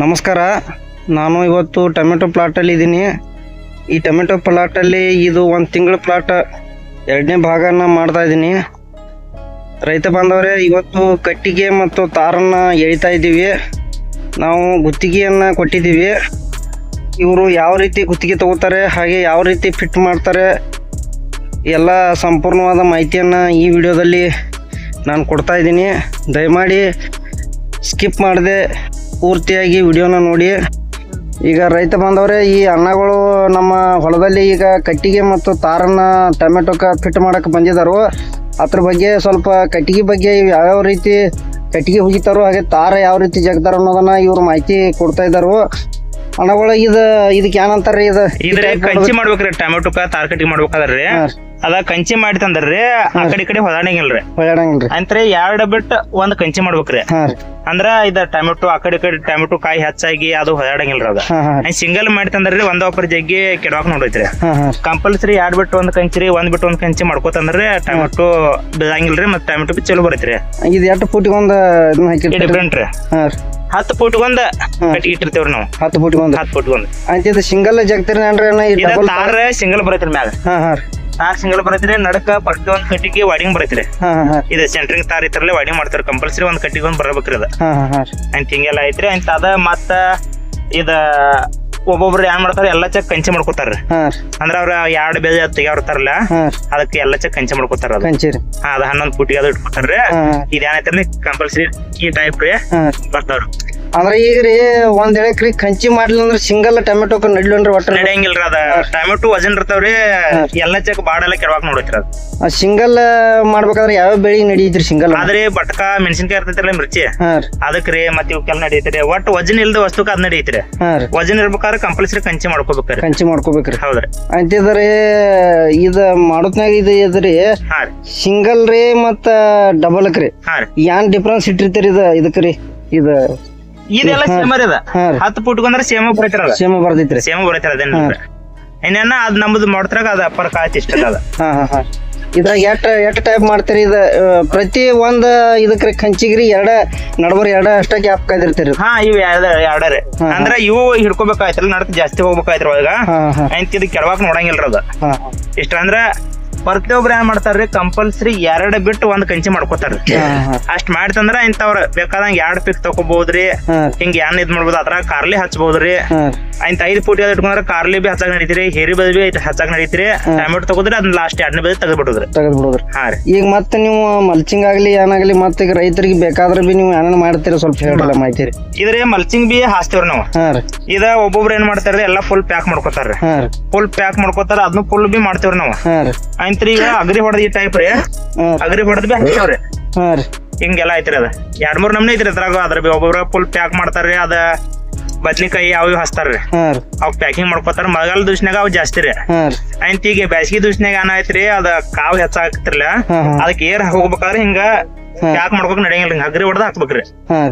ನಮಸ್ಕಾರ. ನಾನು ಇವತ್ತು ಟೊಮೆಟೊ ಪ್ಲಾಟಲ್ಲಿ ಇದ್ದೀನಿ. ಈ ಟೊಮೆಟೊ ಪ್ಲಾಟಲ್ಲಿ ಇದು ಒಂದು ತಿಂಗಳ ಪ್ಲಾಟ್ ಎರಡನೇ ಭಾಗನ ಮಾಡ್ತಾ ಇದ್ದೀನಿ. ರೈತ ಬಾಂಧವರೇ, ಇವತ್ತು ಕಟ್ಟಿಗೆ ಮತ್ತು ತಾರನ್ನು ಎಳಿತಾ ಇದ್ದೀವಿ. ನಾವು ಗುತ್ತಿಗೆಯನ್ನು ಕೊಟ್ಟಿದ್ದೀವಿ. ಇವರು ಯಾವ ರೀತಿ ಗುತ್ತಿಗೆ ತಗೋತಾರೆ, ಹಾಗೆ ಯಾವ ರೀತಿ ಫಿಟ್ ಮಾಡ್ತಾರೆ, ಎಲ್ಲ ಸಂಪೂರ್ಣವಾದ ಮಾಹಿತಿಯನ್ನು ಈ ವಿಡಿಯೋದಲ್ಲಿ ನಾನು ಕೊಡ್ತಾ ಇದ್ದೀನಿ. ದಯಮಾಡಿ ಸ್ಕಿಪ್ ಮಾಡದೆ. ಪೂರ್ತಿಯಾಗಿ ವಿಡಿಯೋನ ನೋಡಿ. ಈಗ ರೈತ ಬಾಂಧವರೇ ಈ ಅನ್ನಗಳು ನಮ್ಮ ಹೊಲದಲ್ಲಿ ಈಗ ಕಟ್ಟಿಗೆ ಮತ್ತು ತಾರನ್ನ ಟೊಮೆಟೊಕ್ಕೆ ಫಿಟ್ ಮಾಡಕ್ಕೆ ಬಂದಿದ್ದಾರೋ ಅದ್ರ ಬಗ್ಗೆ ಸ್ವಲ್ಪ ಕಟ್ಟಿಗೆ ಬಗ್ಗೆ ಯಾವ್ಯಾವ ರೀತಿ ಕಟ್ಟಿಗೆ ಹುಗಿತಾರೋ ಹಾಗೆ ತಾರ ಯಾವ ರೀತಿ ಜಗ್ತಾರ ಅನ್ನೋದನ್ನ ಇವ್ರು ಮಾಹಿತಿ ಕೊಡ್ತಾ ಇದ್ದಾರೋ ಅಣ್ಣಗಳು ಇದು ಇದಕ್ಕೆ ಏನಂತಾರ್ರಿ ಇದು? ಇದ್ರೆ ಕಂಚಿ ಮಾಡ್ಬೇಕ್ರಿ ಟೊಮೆಟೊಕ ತಾರ ಕಟ್ಟಿಗೆ ಮಾಡ್ಬೇಕಾದ್ರಿ. ಅದ ಕಂಚಿ ಮಾಡಿತಂದ್ರಿ ಆ ಕಡೆ ಈ ಕಡೆ ಹೊದಾಡಂಗಿಲ್ರಿ ಹೊಳ್ಳಂಗಿಲ್ರಿ ಅಂತ್ರಿ ಎರಡ್ ಬಿಟ್ ಒಂದ್ ಕಂಚಿ ಮಾಡ್ಬೇಕ್ರಿ. ಹಾಂ ರೀ. ಅಂದ್ರ ಇದ ಟೊಮೆಟೊ ಆ ಕಡೆ ಈ ಕಡೆ ಟೊಮೆಟೊ ಕಾಯಿ ಹೆಚ್ಚಾಗಿ ಅದು ಹೊದಾಡಂಗಿಲ್ರಿ ಅದ. ಸಿಂಗಲ್ ಮಾಡಿ ಮಾಡಿತಂದ್ರಿ ಒಂದ್ ಒಬ್ಬರ ಜಗ್ಗಿ ಕೆಡವಾಕ್ ನೋಡೈತ್ರಿ. ಹಾಂ ಹಾಂ ಕಂಪಲ್ಸರಿ ಎರಡ್ ಬಿಟ್ ಒಂದ್ ಕಂಚಿರಿ ಒಂದ್ ಬಿಟ್ಟು ಒಂದ್ ಕಂಚಿ ಮಾಡ್ಕೋತಂದ್ರಿ ಟೊಮೆಟೊ ಬಿಡಂಗಿಲ್ರಿ ಮತ್ತ್ ಟೊಮೆಟೊ ಬಿ ಚಲೋ ಬರೈತ್ರಿ. ಇದು ಎಷ್ಟು ಫೂಟಿಗೆ ಒಂದು ಇದನ್ನ ಹಾಕಿರ್ತೀರಿ? ಡಿಫ್ರೆಂಟ್ ರೀ. ಹಾಂ ರೀ. ಹತ್ತು ಫೂಟ್ ಒಂದ್ ಕಟ್ಟಿ ಇಟ್ಟಿರ್ತೇವ್ರಿ ನಾವು. ಹತ್ತು ಫೂಟಿಗೆ ಒಂದು ಹತ್ತು ಫೂಟ್ ಒಂದ್ ಆಯ್ತು ಇದು ಸಿಂಗಲ್ ಜಗ್ತಿರ್ ಏನ್ರಿ ಡಬಲ್ ತಾರ ಸಿಂಗಲ್ ಬರೈತ್ರಿ ಮ್ಯಾಗ. ಹಾ ಹಾಂ ರೀ. ತಾರ್ ಸಿಂಗಲ್ ಬರತ್ರಿ ನಡಕ ಪಕ್ಕ ಒಂದ್ ಕಟ್ಟಿಗೆ ವಾಡಿಂಗ್ ಬರತ್ರಿ. ಇದ ಸೆಂಟ್ರಿಂಗ್ ತಾರ್ ಇತರಲ್ಲೇ ವಾಡಿಂಗ್ ಮಾಡ್ತಾರೆ ಕಂಪಲ್ಸರಿ ಒಂದ್ ಕಟ್ಟಿಗೆ ಒಂದ್ ಬರಬೇಕ್ರಿ ಅದ ಅಂತ ಹಿಂಗೆಲ್ಲ ಐತ್ರಿ ಅಂತ ಅದ ಮತ್ತ ಇದ ಒಬ್ಬೊಬ್ರು ಏನ್ ಮಾಡ್ತಾರ ಎಲ್ಲಾ ಚೆಕ್ ಕಂಚಿ ಮಾಡ್ಕೋತಾರ ಅಂದ್ರ ಅವ್ರ ಎರಡ್ ಬೇಜ ತೆಗಿಯವ್ರತಾರಲ್ಲ ಅದಕ್ಕೆ ಎಲ್ಲಾ ಚೆಕ್ ಕಂಚಿ ಮಾಡ್ಕೋತಾರ ಅದ. ಹನ್ನೊಂದ್ ಫುಟಿಗೆ ಅದು ಇಟ್ಕೊತಾರ್ರಿ. ಇದೇನೈತಿ ಕಂಪಲ್ಸರಿ ಈ ಟೈಪ್ ರೀ ಬರ್ತಾವ್ರ. ಅಂದ್ರೆ ಈಗ ರೀ ಒಂದ್ ಎಳಕ್ರಿ ಕಂಚಿ ಮಾಡ್ಲಿಲ್ಲ ಅಂದ್ರೆ ಸಿಂಗಲ್ ಟೊಮೆಟೊ ನಡ್ಲನ್ರಿ ಒಟ್ಟ ನಡೆಯಂಗಿಲ್ರಿ ಅದ. ಟೊಮೆಟೊ ವಜನ್ ಇರ್ತಾವ್ರಿ ಎಲ್ಲ ಚೆಕ್ ಬಾಡೆಲ್ಲ ಕೆಡವಾಕ್ ನೋಡೈತ್ರಿ ಅದು. ಸಿಂಗಲ್ ಮಾಡ್ಬೇಕಾದ್ರೆ ಯಾವ ಬೆಳಿ ನಡೀತ್ರಿ ಸಿಂಗಲ್? ಆದ್ರೆ ಬಟ್ಕ ಮೆಣಸಿನ್ಕಾಯಿ ಇರ್ತೈತ್ರಲ್ಲ ಮಿರ್ಚಿ ಅದಕ್ರಿ ಮತ್ತೆ ಇವಕ್ಕೆಲ್ಲ ನಡೀತ್ರಿ ಒಟ್ಟು ವಜನ್ ಇಲ್ದ ವಸ್ತುಕ ಅದ್ ನಡೀತ್ರಿ ವಜನ್ ಇರ್ಬೇಕಾದ್ರೆ ಕಂಪಲ್ಸರಿ ಕಂಚಿ ಮಾಡ್ಕೋಬೇಕ್ರಿ ಕಂಚಿ ಮಾಡ್ಕೋಬೇಕ್ರಿ ಹೌದ್ರಿ. ಅಂತಿದ್ರಿ ಇದ ಮಾಡೋತ್ನಾಗ ಇದು ಇದ್ರಿ ಸಿಂಗಲ್ ರೀ ಮತ್ತ ಡಬಲ್ ಕ್ರಿ ಏನ್ ಡಿಫ್ರೆನ್ಸ್ ಇಟ್ಟಿರ್ತೀರಿ ಇದು ಇದಕ್ಕೆ ರೀ ಇದು? ಇದೆಲ್ಲ ಸೇಮ್ ಅದ. ಹತ್ತು ಅಂದ್ರೆ ಸೇಮ ಬರೈತಿರ ಅದ ಸೇಮ ಬರ್ದೈತ್ರಿ. ಸೇಮ ಬರೈತಿರ ಅದೇನ ಇನ್ನೇನ ಅದ್ ನಮ್ದು ಮಾಡ್ತಾಗ ಅದ ಅಪ್ಪರ ಕಾಯ್ತಿ ಇಷ್ಟ ಅದ. ಇದ್ರಾಗ ಎಟ್ ಎಟ್ ಟೈಪ್ ಮಾಡ್ತೀರಿ ಇದು? ಪ್ರತಿ ಒಂದ್ ಇದಕ್ಕೆ ಕಂಚಿಗ್ರಿ ಎರಡ ನಡಬರ್ ಎರಡ ಅಷ್ಟ ಗ್ಯಾಪ್ ಕಾಯ್ದಿರ್ತೀರಿ ಹಾ ಇವ್ ಎರಡ. ಅಂದ್ರ ಇವು ಹಿಡ್ಕೋಬೇಕಾಯ್ತಲ್ಲ ನಡಕ್ ಜಾಸ್ತಿ ಹೋಗ್ಬೇಕಾಯ್ತ್ರಿ ಒಳಗ. ಅಂತ ಇದು ಕೆಡವಾಕ್ ನೋಡಂಗಿಲ್ರ ಅದ. ಇಷ್ಟ ಅಂದ್ರ ಪ್ರತಿಯೊಬ್ರು ಏನ್ ಮಾಡ್ತಾರ್ರಿ? ಕಂಪಲ್ಸರಿ ಎರಡ್ ಬಿಟ್ ಒಂದ್ ಕಂಚಿ ಮಾಡ್ಕೋತಾರ್ರಿ. ಅಷ್ಟ್ ಮಾಡ್ತಂದ್ರ ಇಂಥವ್ರ ಬೇಕಾದಂಗ ಎರಡ್ ಪಿಕ್ ತಗೋಬಹುದ್ರಿ ಹಿಂಗ್ ಏನ್ ಇದ್ ಮಾಡ್ಬೋದು ಅದ್ರಾಗ ಕಾರ್ಲಿ ಹಚ್ಬಹುದ್ರಿ ಅಂತ ಐದ್ ಫುಟ್ ಇಟ್ಕೊಂಡ್ರ ಕಾರ್ಲಿ ಬಿ ಹಚ್ಚಾಕ್ ನಡೀತಿರಿ ಹೇರಿ ಬದ್ ಬಿ ಹಚ್ಚಾಕ್ ನಡೀತಿರಿ. ಟೊಮೆಟೊ ತಗೋದ್ರಿ ಅದನ್ನ ಲಾಸ್ಟ್ ಎರಡನೇ ಬದಿ ತೆಗೆದು ಬಿಡೋದ್ರಿ ಹಾ ರೀ. ಈಗ ಮತ್ತೆ ನೀವು ಮಲ್ಚಿಂಗ್ ಆಗ್ಲಿ ಏನಾಗ್ಲಿ ಮತ್ತೆ ಈಗ ರೈತರಿಗೆ ಬೇಕಾದ್ರೆ ಬಿ ನೀವು ಏನೇನು ಮಾಡ್ತೀರಿ ಸ್ವಲ್ಪ ಹೇಳಿರಲ್ಲ ಮಾಹಿತಿ ರೀ. ಇದ್ರಿ ಮಲ್ಚಿಂಗ್ ಬಿ ಹಾಸ್ತಿವ್ರಿ ನಾವು. ಇದ ಒಬ್ಬೊಬ್ರು ಏನ್ ಮಾಡ್ತಾರ್ರಿ ಎಲ್ಲಾ ಫುಲ್ ಪ್ಯಾಕ್ ಮಾಡ್ಕೋತಾರ ಫುಲ್ ಪ್ಯಾಕ್ ಮಾಡ್ಕೋತಾರ ಅದನ್ನ ಫುಲ್ ಬಿ ಮಾಡ್ತೇವ್ರಿ ನಾವು. ರೀ ಆಯ್ತ್ರಿ ಈಗ ಅಗ್ರಿ ಹೊಡೆದ ಈ ಟೈಪ್ ರೀ. ಅಗ್ರಿ ಹೊಡೆದ್ ಬಿ ಹಂಗ್ರಿ ಹಾಂ ರೀ. ಹಿಂಗೆಲ್ಲ ಐತ್ರಿ ಅದ. ಎರಡ್ ಮೂರ್ ನಮ್ನೆ ಐತ್ರಿ ಅದ್ರಾಗ. ಅದ್ರ ಬಿ ಒಬ್ಬೊಬ್ರ ಫುಲ್ ಪ್ಯಾಕ್ ಮಾಡ್ತಾರ್ರಿ ಅದ ಬದ್ನಿಕಾಯಿ ಅವು ಹಸ್ತಾರ್ರಿ ಹಚ್ತಾರ್ರಿ ಹಾಂ ರೀ. ಅವ್ ಪ್ಯಾಕಿಂಗ್ ಮಾಡ್ಕೋತಾರ. ಮಳೆಗಾಲ ದಿವ್ಸನಾಗ ಅವು ಜಾಸ್ತಿ ರೀ. ಐನ್ ರೀ. ಆಯ್ತ್ ಈಗ ಬ್ಯಾಸಗಿ ಏನಾಯ್ತ್ರಿ ಅದ ಕಾವ್ ಹೆಚ್ಚಾಗತ್ತಿರಲ್ಲ ಹಾಂ ಹಾಂ. ಅದಕ್ಕೆ ಏರ್ ಹೋಗ್ಬೇಕಾದ್ರೆ ಹಿಂಗ ಪ್ಯಾಕ್ ಮಾಡ್ಕೋಕ್ ನಡೆಯಂಗಿಲ್ಲ ಹಿಂಗ ಅಗ್ರಿ ಹೊಡೆದ ಹಾಕ್ಬೇಕ್ರಿ. ಹಾಂ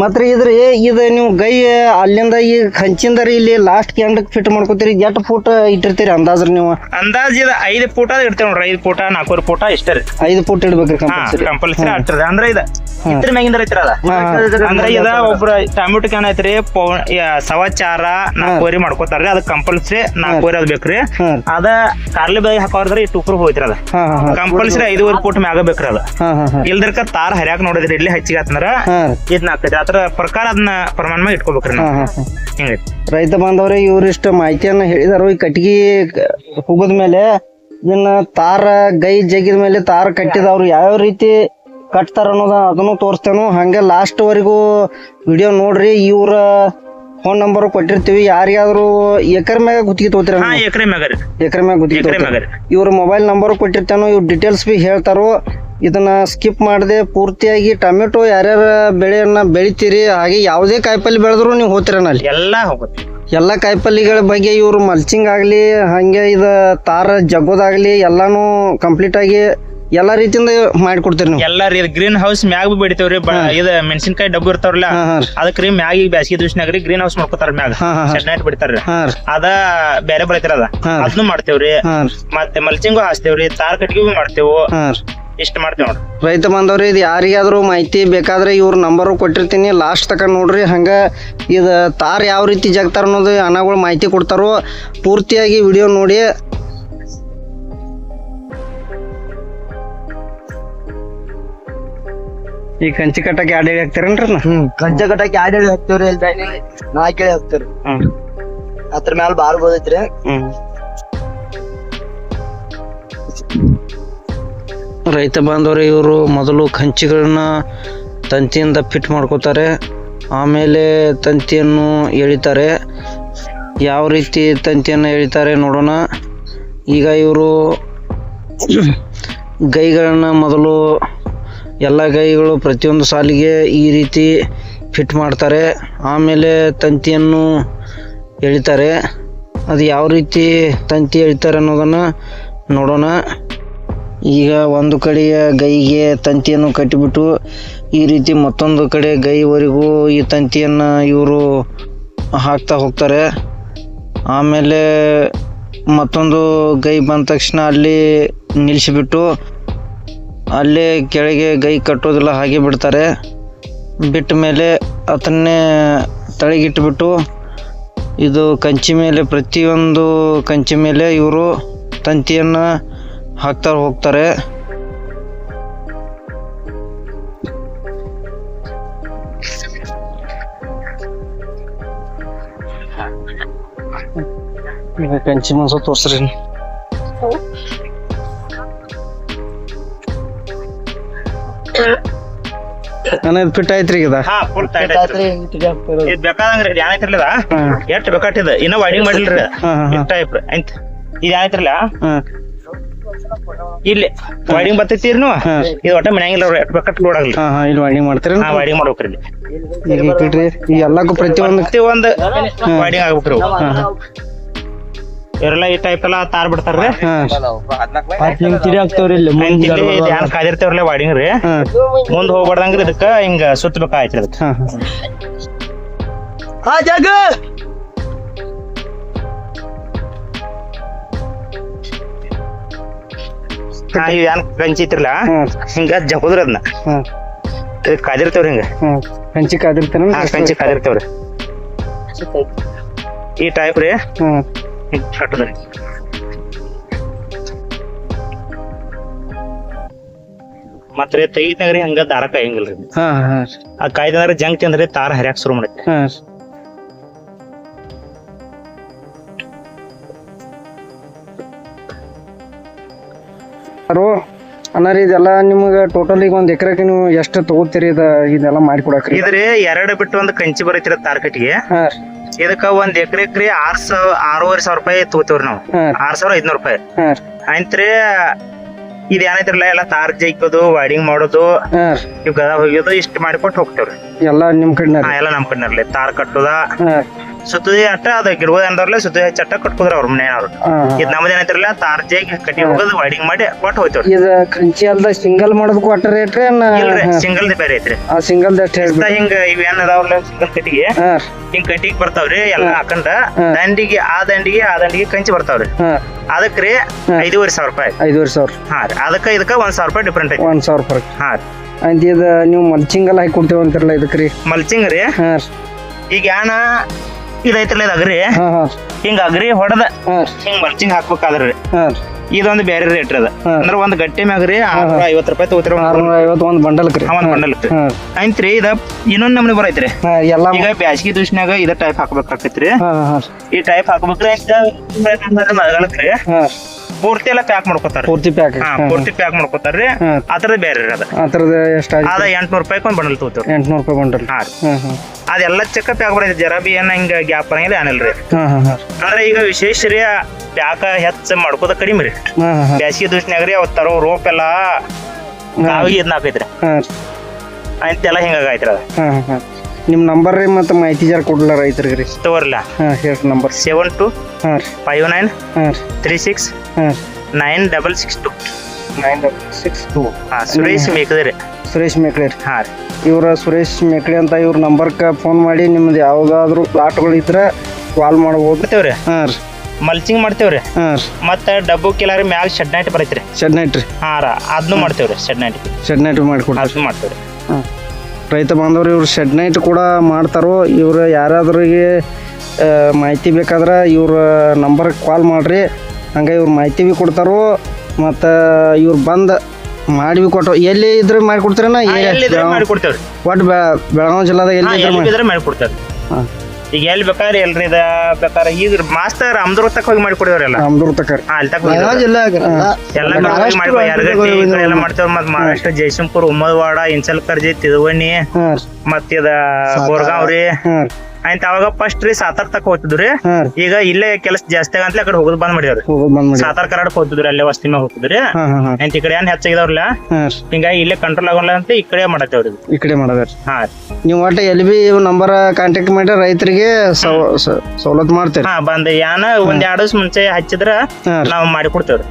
ಮತ್ತೆ ಇದ್ರಿ ಇದ ನೀವು ಗೈ ಅಲ್ಲಿಂದ ಈ ಕಂಚಿಂದ ರೀ ಇಲ್ಲಿ ಲಾಸ್ಟ್ ಕ್ಯಾಂಡಕ್ ಫಿಟ್ ಮಾಡ್ಕೋತೀರಿ ಎಷ್ಟು ಫೂಟ್ ಇಟ್ಟಿರ್ತೀರಿ ಅಂದಾಜ್ರಿ ನೀವು? ಅಂದಾಜ್ ಇದ ಐದ್ ಫೂಟ ಇಡ್ತೇವೆ ನೋಡ್ರಿ ಐದು ಫೂಟ ನಾಲ್ಕೂರು ಫೂಟ ಇಷ್ಟೇ ರೀ. ಐದು ಫೂಟ್ ಇಡ್ಬೇಕ್ರಿ ಕಂಪಲ್ಸರಿ ಕಂಪಲ್ಸರಿ ಆಗ್ತದೆ. ಅಂದ್ರೆ ಇದ. ಇದ್ರ ಮ್ಯಾಗಿಂದ ಅದ ಹಾ. ಅಂದ್ರೆ ಇದ ಒಬ್ರ ಟೊಮೆಟೊ ಕ್ಯಾನ್ ಐತ್ರಿ ಸವಾ ಚಾರ ನಾಲ್ಕೂವರೆ ಮಾಡ್ಕೋತಾರ್ರಿ ಅದಕ್ಕೆ ಕಂಪಲ್ಸರಿ ನಾಲ್ಕೂವರೆ ಅದ್ ಬೇಕ್ರಿ. ಅದ ಕಾರ್ಲಿ ಬಾಯಿ ಹಾಕೋರ್ದ್ರಿ ಟುಕ್ರು ಹೋಯ್ತ್ರಿ ಅದ. ಕಂಪಲ್ಸರಿ ಐದುವರೆ ಫೂಟ್ ಮ್ಯಾಗ ಬೇಕ್ರಿ ಅದ. ಇಲ್ದರ್ಕ ತಾರ್ ಹರಿಯಾಕ್ ನೋಡಿದ್ರಿ ಇಲ್ಲಿ ಹಚ್ಚಿಗೆ ಆತಂದ್ರ ಇದ್ ಹಾಕೈತಿ ಅದ್ರ ಪ್ರಕಾರ ಅದನ್ನ ಪ್ರಮಾಣ ಮೇಲೆ ಇಟ್ಕೋಬೇಕ್ರಿ ಹಾಂ ನಾವು. ಹಾಂ ಹಾಂ ಹಿಂಗೈತಿ. ರೈತ ಬಾಂಧವ್ರೆ ಇವರಿಷ್ಟು ಮಾಹಿತಿಯನ್ನ ಹೇಳಿದಾರು. ಈ ಕಟ್ಟಿಗೆ ಹೋಗದ ಮೇಲೆ ಇದನ್ನ ತಾರ ಗೈ ಜಗಿದ ಮೇಲೆ ತಾರ ಕಟ್ಟಿದವ್ರು ಯಾವ್ಯಾವ ರೀತಿ ಕಟ್ತಾರ ಅನ್ನೋದ ಅದನ್ನು ತೋರಿಸ್ತೇನು. ಹಂಗೆ ಲಾಸ್ಟ್ ವರೆಗೂ ವಿಡಿಯೋ ನೋಡ್ರಿ ಇವ್ರ ಫೋನ್ ನಂಬರ್ ಕೊಟ್ಟಿರ್ತೀವಿ. ಯಾರಿಗಾದ್ರೂ ಎಕರೆ ಮ್ಯಾಗ ಗುತ್ತಿಗೆ ತಗೋತೀರ ಹಾ ಎಕರೆ ಮ್ಯಾಗ ರೀ. ಎಕರೆ ಮ್ಯಾಗ ಗುತ್ತಿಗೆ ಎಕರೆ ತಗೋತೀರ. ಮ್ಯಾಗ ರೀ. ಇವ್ರ ಮೊಬೈಲ್ ನಂಬರ್ ಕೊಟ್ಟಿರ್ತಾನೋ ಇವ್ರ ಡೀಟೇಲ್ಸ್ ಬಿ ಹೇಳ್ತಾರೋ. ಇದನ್ನ ಸ್ಕಿಪ್ ಮಾಡದೆ ಪೂರ್ತಿಯಾಗಿ ಟೊಮೆಟೊ ಯಾರ್ಯಾರ ಬೆಳೆಯನ್ನ ಬೆಳಿತೀರಿ ಹಾಗೆ ಯಾವುದೇ ಕಾಯಿಪಲ್ಲೆ ಬೆಳೆದ್ರು ನೀವು ಹೋಗ್ತೀರನ ಅಲ್ಲಿ? ಎಲ್ಲಾ ಹೋಗುತ್ತೆ. ಎಲ್ಲ ಕಾಯಿಪಲ್ಲೆಗಳ ಬಗ್ಗೆ ಇವರು ಮಲ್ಚಿಂಗ್ ಆಗಲಿ ಹಾಗೆ ಇದು ತಾರ ಜಗ್ಗೋದಾಗಲಿ ಎಲ್ಲಾನು ಕಂಪ್ಲೀಟ್ ಆಗಿ ಎಲ್ಲ ರೀತಿಯಿಂದ ಮಾಡಿಕೊಡ್ತೀರಿ ನೀವು. ಎಲ್ಲ ರೀ ಗ್ರೀನ್ ಹೌಸ್ ಮ್ಯಾಗ ಬಿ ಬೆಳಿತೇವ್ರಿ ಇದ ಮೆಣಸಿನಕಾಯಿ ಡಬ್ಬು ಇರ್ತಾವ್ರಲ್ಲ ಅದಕ್ಕೆ ರೀ ಮ್ಯಾಗ ಈಗ ಬ್ಯಾಸಿಗೆ ದಿವಸನಾಗ ರೀ ಗ್ರೀನ್ ಹೌಸ್ ಮಾಡ್ಕೋತಾರ ಮ್ಯಾಗ. ಹಾಂ ಬಿಡ್ತಾರ ಅದ ಬೇರೆ ಬೆಳಿತಾರ ಅದ. ಅದನ್ನು ಮಾಡ್ತೇವ್ರಿ. ಮತ್ತೆ ಮಲ್ಚಿಂಗು ಹಾಸ್ತೇವ್ರಿ ತಾರ್ ಕಟ್ಗಿ ಮಾಡ್ತೇವು. ಇಷ್ಟ ಮಾಡ್ತೀವಿ ನೋಡ್ರಿ. ರೈತ ಬಾಂಧವ್ರಿ ಇದು ಯಾರಿಗಾದ್ರೂ ಮಾಹಿತಿ ಬೇಕಾದ್ರೆ ಇವ್ರ ನಂಬರು ಕೊಟ್ಟಿರ್ತೀನಿ. ಲಾಸ್ಟ್ ತಕ ನೋಡ್ರಿ ಹಂಗೆ ಇದು ತಾರ್ ಯಾವ ರೀತಿ ಜಗ್ತಾರ ಅನ್ನೋದು ಅಣ್ಣಗಳು ಮಾಹಿತಿ ಕೊಡ್ತಾರೋ ಪೂರ್ತಿಯಾಗಿ ವಿಡಿಯೋ ನೋಡಿ. ಈ ಕಂಚಿ ಕಟ್ಟಕ್ಕೆ ಎರಡು ಹೇಳಿ ಹಾಕ್ತಾರೇನ್ರಿ ಹ್ಮ್ ಕಂಚ ಕಟ್ಟಕ್ಕೆ ಎರಡು ಹೇಳಿ ಹಾಕ್ತೇವ್ರಿ ಇಲ್ಲಿ ನಾಲ್ಕು ಹೇಳಿ ಹಾಕ್ತೇವ್ರಿ. ಹ್ಞೂ ಅದ್ರ ಮ್ಯಾಲ ಬಾರ್ ಬೋದೈತ್ರಿ ಹ್ಞೂ ರೈತ ಬಾಂಧವರು, ಇವರು ಮೊದಲು ಕಂಚಿಗಳನ್ನ ತಂತಿಯಿಂದ ಫಿಟ್ ಮಾಡ್ಕೋತಾರೆ. ಆಮೇಲೆ ತಂತಿಯನ್ನು ಎಳಿತಾರೆ. ಯಾವ ರೀತಿ ತಂತಿಯನ್ನು ಎಳಿತಾರೆ ನೋಡೋಣ. ಈಗ ಇವರು ಗೈಗಳನ್ನು ಮೊದಲು ಎಲ್ಲ ಗೈಗಳು ಪ್ರತಿಯೊಂದು ಸಾಲಿಗೆ ಈ ರೀತಿ ಫಿಟ್ ಮಾಡ್ತಾರೆ. ಆಮೇಲೆ ತಂತಿಯನ್ನು ಎಳಿತಾರೆ. ಅದು ಯಾವ ರೀತಿ ತಂತಿ ಎಳಿತಾರೆ ಅನ್ನೋದನ್ನು ನೋಡೋಣ. ಈಗ ಒಂದು ಕಡೆಯ ಗೈಗೆ ತಂತಿಯನ್ನು ಕಟ್ಟಿಬಿಟ್ಟು, ಈ ರೀತಿ ಮತ್ತೊಂದು ಕಡೆ ಗೈವರೆಗೂ ಈ ತಂತಿಯನ್ನು ಇವರು ಹಾಕ್ತಾ ಹೋಗ್ತಾರೆ. ಆಮೇಲೆ ಮತ್ತೊಂದು ಗೈ ಬಂದ ತಕ್ಷಣ ಅಲ್ಲಿ ನಿಲ್ಲಿಸಿಬಿಟ್ಟು ಅಲ್ಲೇ ಕೆಳಗೆ ಗೈ ಕಟ್ಟೋದಿಲ್ಲ ಹಾಗೆ ಬಿಡ್ತಾರೆ. ಬಿಟ್ಟ ಮೇಲೆ ಅದನ್ನೇ ತಳಗಿಟ್ಬಿಟ್ಟು, ಇದು ಕಂಚಿ ಮೇಲೆ, ಪ್ರತಿಯೊಂದು ಕಂಚಿ ಮೇಲೆ ಇವರು ತಂತಿಯನ್ನು ಹಾಕ್ತಾ ಹೋಗ್ತಾರೆ. ಕಂಚಿ ಮನ್ಸ ತೋರ್ಸ್ರಿ. ನನಗೆ ಫಿಟ್ ಐತ್ರಿ ಹಾಕ್ತೇವ್ರಿ ಇದ್. ಬೇಕಾದಂಗ್ರಿ ಇದು ಏನಾಯ್ತಿರ್ಲಿಲ್ಲ ಹಾಂ. ಬೇಕಾಟಿದ ಇನ್ನ ವೈಡಿಂಗ್ ಮಾಡಿಲ್ರಿ ಟೈಪ್ ಐತ್ ಇದು ಏನಾಯ್ತಿರ್ಲಿಲ್ಲ ಹಾಂ. ಇಲ್ಲಿ ವೈಡಿಂಗ್ ಬರ್ತೈತಿರಿ ನೀವು ಹಾಂ. ಇದು ಒಟ್ಟ ಮನ್ಯಾಂಗಿಲ್ಲ ಅವ್ರು ಎಷ್ಟ್ ಬೇಕಾಟ್ ನೋಡಾಗ್ಲಿ ಹಾಂ ಹಾಂ ಇಲ್ಲಿ ವೈಡಿಂಗ್ ಮಾಡ್ತೀರಿ ಹಾ ವೈಡಿಂಗ್ ಮಾಡ್ಬೇಕ್ರಿ ಇಲ್ಲಿ. ಈಗ ಇಟ್ಟಿಡ್ರಿ. ಈ ಎಲ್ಲಕ್ಕೂ ಪ್ರತಿಯೊಂದು ಪ್ರತಿ ಒಂದು ವೈಡಿಂಗ್ ಆಗ್ಬೇಕ್ರಿ ಇವರೆಲ್ಲ ಈ ಟೈಪ್ ಎಲ್ಲ ತಾರ್ ಬಿಡ್ತಾರ್ರಿ. ಹಾಂ. ಹತ್ತು ನಿಮ್ ತಿರಿ ಹಾಕ್ತೇವ್ರಿ ಇಲ್ಲಿ? ಹ್ಯಾಂಗ್ ವೈಡಿಂಗ್ ರೀ. ಹಾಂ. ಮುಂದ್ ಹೋಗ್ಬಾರ್ದಂಗ್ರಿ ಇದಕ್ಕ ಹಿಂಗ ಸುತ್ತಬೇಕಾಯ್ತು ಅದಕ್ಕೆ. ಹಾ ಜಾಗ! ಹಾ ಇವ್ ಏನ್ ಕಂಚಿ ಐತಿರ್ಲ ಹಾಂ ಹಿಂಗ ಜಪದ್ರಿ ಅದನ್ನ ಹಾಂ ಇದಕ್ ಕಾದಿರ್ತೇವ್ರಿ ಹಿಂಗ. ಕಂಚಿ ಕಾದಿರ್ತಾನ ಹಾ ಕಂಚಿ ಕಾದಿರ್ತೇವ್ರಿ. ಈ ಟೈಪ್ ರೀ. ಹಾಂ ಹಿಂಗ್ ಕಟ್ಟದ್ರಿ ಮತ್ತ್ ರೀ ತೆಗಿತಾಗ್ರಿ ಹಂಗ ದಾರ ಕಾಯಂಗಿಲ್ರಿ. ಹಾಂ ಹಾಂ. ಆ ಕಾಯ್ದಂದ್ರೆ ಜಂಗ್ ತಿಂದ್ರಿ ತಾರ ಹರಿಯಾಕ ಶುರು ಮಾಡೈತಿ ಹಾಂ. ಅರೋ ಅಣ್ಣಾರಿ ಇದೆಲ್ಲ ನಿಮ್ಗೆ ಟೋಟಲ್ ಈಗ ಒಂದು ಎಕರೆಗೆ ನೀವು ಎಷ್ಟು ತಗೋತೀರಿ ಇದ ಇದೆಲ್ಲ ಮಾಡಿ ಕೊಡಕ್ರಿ? ಇದ್ರಿ ಎರಡು ಬಿಟ್ಟು ಒಂದು ಕಂಚಿ ಬರೈತಿರ ತಾರ್ಕಟ್ಟಿಗೆ ಹಾಂ ರೀ. ಇದಕ್ಕ ಒಂದ್ ಎಕರೆಕ್ರಿ ಆರ್ ಸಾವಿರ ಆರೂವರೆ ಸಾವಿರ ರೂಪಾಯಿ ತಗೋತೇವ್ರಿ ನಾವು. ಹಾಂ ರೀ. ಆರ್ ಸಾವಿರ ಐದ್ನೂರ್ ರೂಪಾಯಿ. ಹಾಂ ರೀ. ಆಯ್ತ್ರಿ ಇದ್ ಏನೈತಿರಲ್ಲ ಎಲ್ಲ ತಾರ್ ಜೈಕೋದು ವೈಡಿಂಗ್ ಮಾಡೋದು ಹಾಂ ರೀ. ಇವ್ ಗದಾ ಹೋಗ್ಯೋದು ಇಷ್ಟ ಮಾಡಿಕೊಟ್ಟು ಹೋಗ್ತೇವ್ರಿ. ಎಲ್ಲ ಕಡೆನ ಹಾ ರೀ ಎಲ್ಲ ನಮ್ ಕಡೆ ತಾರ್ ಕಟ್ಟುದ ಹಾಂ ಸುತ್ತದಿ ಅಟ್ಟ ಅದ ಗಿಡಗೋದ ಅಂದವ್ರಲ್ಲ ಸುತ್ತದಿ ಚಟ್ಟ ಕಟ್ಕೋದ್ರ ಅವ್ರ ಮನೆಯವ್ರು. ಇದು ಇದ್ ನಮ್ದು ಏನೈತಿರಲ್ಲ ತಾರ್ ಜೈಗ್ ಕಟ್ಟಿ ಹೋಗೋದು ವೈಡಿಂಗ್ ಮಾಡಿ ಕೊಟ್ಟು ಹೋಯ್ತವ್ರಿ. ಇದು ಕಂಚಿ ಅಲ್ದ ಸಿಂಗಲ್ ಮಾಡೋದಕ್ಕೂ ಅಟ್ಟ ರೇಟ್ ರೀ ಇಲ್ರಿ ಸಿಂಗಲ್ ಬೇರೆ ಐತ್ರಿ. ಆ ಸಿಂಗಲ್ ದಷ್ಟ ಹೇಳ್ಬಿಟ್ಟು. ಹಿಂಗ ಇವ್ ಏನ್ ಅದಾವ್ರಲ್ಲ ಸಿಂಗಲ್ ಕಟ್ಟಿಗೆ? ಹಿಂಗ್ ಕಟ್ಟಿಗೆ ಬರ್ತಾವ್ರಿ ಎಲ್ಲ ಹಾಕೊಂಡ ದಂಡಿಗೆ ಆ ದಂಡಿಗೆ ಆ ದಂಡಿಗೆ ಕಂಚಿ ಬರ್ತಾವ್ರಿ. ಅದಕ್ಕೆ ರೀ ಐದೂವರೆ ಸಾವಿರ ರೂಪಾಯಿ. ಐದುವರೆ ಸಾವಿರ. ಹಾ ರೀ. ಅದಕ್ಕ ಇದಕ್ಕ ಒಂದ್ ಸಾವಿರ ರೂಪಾಯಿ ಡಿಫ್ರೆಂಟ್ ಐತಿ ಒಂದ್ ಸಾವಿರ ರೂಪಾಯಿ. ಹಾ ರೀ. ಅಂತ ಇದು ನೀವು ಮಲ್ಚಿಂಗ್ ಎಲ್ಲ ಹಾಕಿ ಕೊಡ್ತೇವೆ ಅಂತಿರಲ್ಲ ಇದಕ್ಕೆ ರೀ? ಮಲ್ಚಿಂಗ್ ರೀ. ಹಾಂ ಈಗ ಯಾನ ಇದೈತ್ರಲ್ಲ ಇದು ಅಗ್ರಿ. ಹಾಂ ಹಾಂ. ಹಿಂಗ ಅಗ್ರಿ ಹೊಡೆದ ಹಿಂಗ ಹಿಂಗ್ ಮಲ್ಚಿಂಗ್ ಹಾಕ್ಬೇಕಾದ್ರಿ. ಹಾಂ. ಇದೊಂದು ಬೇರೆ ರೇಟ್ ಅದ. ಅಂದ್ರೆ ಒಂದ್ ಗಟ್ಟಿ ಮ್ಯಾಗ್ರಿ ಆರ್ನೂರ ಐವತ್ತು ರೂಪಾಯಿ ತಗೋತಿರ ಆರ್ನೂರ ಐವತ್ತು ಒಂದು ಬಂಡಲ್ಕ್ ರೀ. ಒಂದ್ ಬಂಡಲ್ ಹಾಂ. ಐತ್ರಿ ಇದ ಇನ್ನೊಂದ್ ನಮ್ನಿ ಬರೈತ್ರಿ. ಹಾಂ ಎಲ್ಲ ಈಗ ಬ್ಯಾಸಗಿ ದೃಷ್ಟಿನಾಗ ಇದ ಟೈಪ್ ಹಾಕ್ಬೇಕಾಕೈತ್ರಿ. ಹಾಂ ಹಾಂ ಈ ಟೈಪ್ ಹಾಕ್ಬೇಕ್ರಿ ಹಾಂ. ಪೂರ್ತಿ ಎಲ್ಲ ಪ್ಯಾಕ್ ಮಾಡ್ಕೋತಾರೆ. ಪೂರ್ತಿ ಪ್ಯಾಕ್ ಹಾ ಪೂರ್ತಿ ಪ್ಯಾಕ್ ಮಾಡ್ಕೋತಾರ್ರಿ ಅದ್ರದ್ದು ಅದ್ರದ ಬೇರೆ ರೀ ಅದ. ಥರದ ಎಷ್ಟು ಅದ ಎಂಟ್ನೂರ್ ರೂಪಾಯಿ ಒಂದ್ ಬಂಡಲ್ ತಗೋತೀವಿ ಎಂಟ್ನೂರು ರೂಪಾಯಿ ಬಂಡಲ್. ಹಾ ಅದೆಲ್ಲ ಚೆಕಪ್ ಪ್ಯಾಕ್ ಬರೈತಿ ಜರ ಬಿ ಏನ ಹಿಂಗ ಗ್ಯಾಪ್ ಬರಂಗಿಲ್ಲ ಏನಿಲ್ಲ ರೀ. ಅಂದ್ರೆ ಈಗ ವಿಶೇಷ ರೀ ಪ್ಯಾಕ ಹೆಚ್ಚ ಮಾಡ್ಕೋದ ಕಡಿಮೆ ರೀ. ಬ್ಯಾಸಿಗೆ ದಿವ್ಸನ್ಯಾಗ ರೀ ಅವತ್ ತರೋ ರೋಪ್ ಎಲ್ಲ ಕಾವಿಗೆ ಇದ್ನ ಹಾಕೈತ್ರಿ. ಹಾಂ. ಅಂತೆಲ್ಲ ಹಿಂಗಾಗೈತ್ರಿ ಅದ. ನಿಮ್ಮ ನಂಬರ್ ರೀ ಮತ್ತು ಮಾಹಿತಿ ಜರ ಕೊಡ್ಲ ರೈತರಿಗೆ ರೀ? ತಗೋರ್ಲ? ಹಾಂ ಹೇಳಿ ನಂಬರ್ ಸೆವೆನ್ ಟು ಹಾಂ ರೀ. ಫೈವ್ ನೈನ್ ಹಾಂ ರೀ. ತ್ರೀ ಸಿಕ್ಸ್ ಹಾಂ nine double six two nine double six two ಹಾಂ ಸುರೇಶ್ ರೀ. ಸುರೇಶ್ ಮೇಕ್ಳೆ ರೀ. ಹಾಂ ರೀ. ಇವರ ಸುರೇಶ್ ಮೇಕ್ಳೆ ಅಂತ ಇವ್ರ ನಂಬರ್ಗೆ ಫೋನ್ ಮಾಡಿ ನಿಮ್ದು ಯಾವುದಾದ್ರೂ ಪ್ಲಾಟ್ಗಳು ಇದ್ರೆ ಕಾಲ್ ಮಾಡ್ಬೋದು. ರೀ ಹಾಂ ರೀ. ಮಲ್ಚಿಂಗ್ ಮಾಡ್ತೇವ್ರಿ? ಹಾಂ ರೀ. ಮತ್ತೆ ಡಬ್ಬು ಕಿಲಾರಿ ಮ್ಯಾಲ ಶೆಡ್ ನೈಟ್ ಬರೈತ್ರಿ. ಶೆಡ್ ನೈಟ್ ರೀ. ಹಾ ರ ಅದನ್ನು ಮಾಡ್ತೇವ್ರಿ ಶೆಡ್ ನೈಟ್ ಶೆಡ್ ನೈಟ್ ಮಾಡಿಕೊಡ್ರಿ ಅದನ್ನು ಮಾಡ್ತೇವ್ರಿ. ಹಾಂ. ರೈತ ಬಾಂಧವರು ಇವ್ರು ಶೆಡ್ ನೈಟ್ ಕೂಡ ಮಾಡ್ತಾರೋ ಇವರು ಯಾರಾದ್ರಿಗೆ ಮಾಹಿತಿ ಬೇಕಾದ್ರೆ ಇವ್ರ ನಂಬರ್ಗೆ ಕಾಲ್ ಮಾಡಿರಿ. ಹಂಗೆ ಇವ್ರು ಮಾಹಿತಿ ಭೀ ಕೊಡ್ತಾರೋ ಮತ್ತು ಇವ್ರು ಬಂದು ಮಾಡಿ ಭೀ ಕೊಟ್ಟು ಎಲ್ಲಿ ಇದ್ರೆ ಮಾಡಿ ಕೊಡ್ತೀರಣ್ಣ ಕೊಡ್ತೇವ್ರಿ. ಒಟ್ಟು ಬೆಳಗಾವಿ ಜಿಲ್ಲಾದಾಗ ಎಲ್ಲಿ ಇದ್ರೆ ಮಾಡಿ ಕೊಡ್ತಾರೆ ಹಾಂ. ಈಗ ಎಲ್ಲಿ ಬೇಕಾದ್ರೆ ಎಲ್ರಿ ಇದ ಬೇಕಾದ್ರೆ ಈಗ ಮಾಸ್ತರ್ ಅಮ್ದ್ರ ತಕ್ಕ ಹೋಗಿ ಮಾಡಿ ಕೊಡಿವ್ರೆಲ್ಲ ಅಮ್ದೂರ್ ತಕ ರೀ ಹಾ ಅಲ್ಲಿ ತಕ್ಕ ಬೆಳಗಾವಿ ಹೋಗಿದ್ವಿ. ಜಿಲ್ಲೆ ಎಲ್ಲ ಮಾಡಿ ಯಾರಗಟ್ಟಿ ಎಲ್ಲ ಮಾಡ್ತೇವ್ರಿ ಮತ್ ಮಹಾರಾಷ್ಟ್ರ ಜಯಶಂಪುರ್ ಉಮ್ಮದವಾಡ ಇನ್ಸಲ್ಕರ್ಜಿ ತಿರುವಣ್ಣಿ ಹಾಂ. ರೀ ಆಯ್ತು ಅವಾಗ ಫಸ್ಟ್ ರೀ ಸಾತಾರ್ ತಕ್ಕ ಹೋಗ್ತಿದ್ರಿ. ಈಗ ಇಲ್ಲೇ ಕೆಲಸ ಜಾಸ್ತಿ ಆಗಂತ ಆಕಡೆ ಕಡೆ ಹೋಗೋದು ಬಂದ್ ಮಾಡಿದ್ರಿ. ಸಾತಾರ್ ಕರ್ನಾಟಕ ಹೋಗ್ತಿದ್ರಿ ಅಲ್ಲೇ ವಸ್ತಿ ಮ್ಯಾಗ ಹೋಗ್ತಿದ್ರಿ. ಆಯ್ತು ಈ ಕಡೆ ಏನ್ ಹೆಚ್ಚಾಗಿದವ್ರಲ್ಲ ಹಿಂಗಾಗಿ ಇಲ್ಲೇ ಕಂಟ್ರೋಲ್ ಆಗೋಲ್ಲ ಅಂತ ಈ ಕಡೆ ಮಾಡತ್ತೇವ್ರಿ. ಈ ಕಡೆ ಮಾಡದ್ರಿ ಹಾ ನೀವು ಒಟ್ಟು ಎಲ್ಲಿ ಬಿ ನಂಬರ್ ಕಾಂಟ್ಯಾಕ್ಟ್ ಮಾಡಿ ರೈತರಿಗೆ ಸವಲತ್ತು ಮಾಡ್ತೀರಿ. ಹಾ ಬಂದ್ ಯಾನ ಒಂದ್ ಎರಡ್ ದಿವಸ ಮುಂಚೆ ಹಚ್ಚಿದ್ರ ನಾವು ಮಾಡಿ ಕೊಡ್ತೇವ್ರಿ.